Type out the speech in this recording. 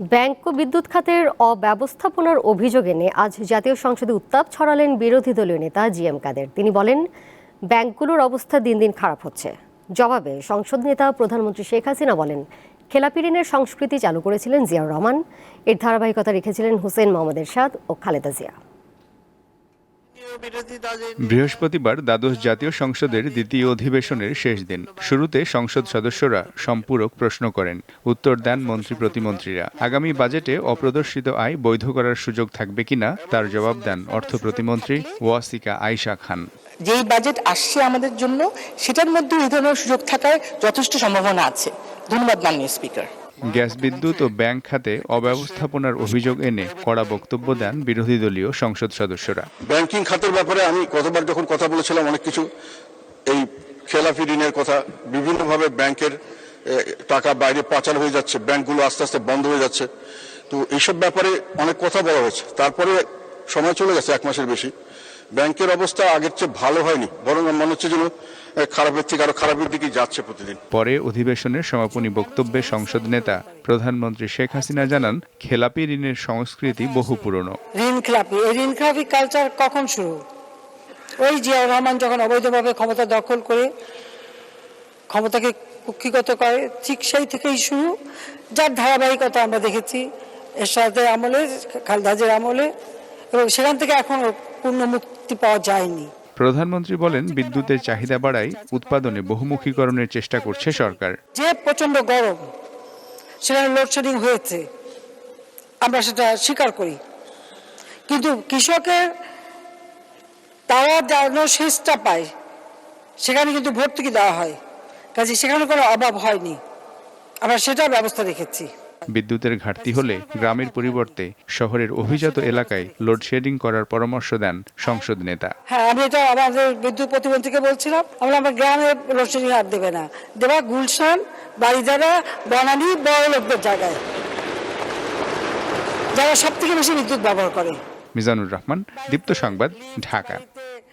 Bank ও বিদ্যুৎ খাতের অব্যবস্থাপনার অভিযোগ এনে আজ জাতীয় সংসদে উত্তাপ ছড়ালেন বিরোধী দলীয় নেতা জি এম কাদের। তিনি বলেন, ব্যাংকগুলোর অবস্থা দিন দিন খারাপ হচ্ছে। জবাবে সংসদ নেতা প্রধানমন্ত্রী শেখ হাসিনা বলেন খেলাপি ঋণের সংস্কৃতি চালু করেছিলেন জিয়াউর রহমান। এর ধারাবাহিকতা রেখেছিলেন হুসেন মোহাম্মদ এরশাদ ও খালেদা জিয়া। বৃহস্পতিবার দ্বাদশ জাতীয় সংসদের দ্বিতীয় অধিবেশনের শেষ দিন। শুরুতে সংসদ সদস্যরা সম্পূরক প্রশ্ন করেন। উত্তর দেন মন্ত্রী প্রতিমন্ত্রীরা। আগামী বাজেটে অপ্রদর্শিত আয় বৈধ করার সুযোগ থাকবে কিনা, তার জবাব দেন অর্থ প্রতিমন্ত্রী ওয়াসিকা আয়শা খান। যেই বাজেট আসছে আমাদের জন্য, সেটার মধ্যে এই ধরনের সুযোগ থাকায় যথেষ্ট সম্ভাবনা আছে। ধন্যবাদ, মাননীয় স্পিকার। গ্যাস বিদ্যুৎ ও ব্যাংক খাতে অব্যবস্থাপনার অভিযোগ এনে কড়া বক্তব্য দেন বিরোধী দলীয় সংসদ সদস্যরা। ব্যাংকিং খাতের ব্যাপারে আমি কতবার যখন কথা বলেছিলাম, অনেক কিছু, এই খেলাফি ঋণের কথা, বিভিন্নভাবে ব্যাংকের টাকা বাইরে পাচার হয়ে যাচ্ছে, ব্যাংকগুলো আস্তে আস্তে বন্ধ হয়ে যাচ্ছে। তো এইসব ব্যাপারে অনেক কথা বলা হয়েছে। তারপরে সময় চলে গেছে, এক মাসের বেশি। ব্যাংকের অবস্থা আগের চেয়ে ভালো হয়নি বরং মনে হচ্ছে যেন খারাপের থেকে আরও খারাপের দিকে যাচ্ছে প্রতিদিন। পরে অধিবেশনের সমাপনী বক্তব্যে সংসদ নেতা প্রধানমন্ত্রী শেখ হাসিনা জানান খেলাপি ঋণের সংস্কৃতি বহু পুরনো। ঋণ খেলাপি এই ঋণ খেলাপি কালচার কখন শুরু? ওই জিয়াউর রহমান যখন অবৈধভাবে ক্ষমতা দখল করে ক্ষমতাকে কুক্ষিগত করে ঠিক সেই থেকেই শুরু। যার ধারাবাহিকতা আমরা দেখেছি এর সাথে আমলে খালদাজের আমলে এবং সেখান থেকে এখনও পূর্ণ মুক্তি পাওয়া যায়নি। প্রধানমন্ত্রী বলেন বিদ্যুতের চাহিদা বাড়ায় উৎপাদনে বহুমুখীকরণের চেষ্টা করছে সরকার। যে প্রচণ্ড গরম সেখানে লোডশেডিং হয়েছে আমরা সেটা স্বীকার করি। কিন্তু কৃষকের তারা যেন সেচটা পায় সেখানে কিন্তু ভর্তুকি দেওয়া হয়। কাজে সেখানে কোনো অভাব হয়নি। আমরা সেটার ব্যবস্থা রেখেছি। বিদ্যুতের ঘাটতি হলে গ্রামের পরিবর্তে শহরের অভিজাত এলাকায় লোডশেডিং করার পরামর্শ দেন সংসদ নেতা। হ্যাঁ আমি এটা আমাদের বিদ্যুৎ প্রতিমন্ত্রীকে বলছিলাম। আমরা আমার গ্রামে লোডশেডিং আর দেবে না। দেবা গুলশান বাড়িদারা বনানী বড় লোকদের জায়গায়। যারা সব থেকে বেশি বিদ্যুৎ ব্যবহার করে। মিজানুর রহমান দীপ্ত সংবাদ ঢাকা।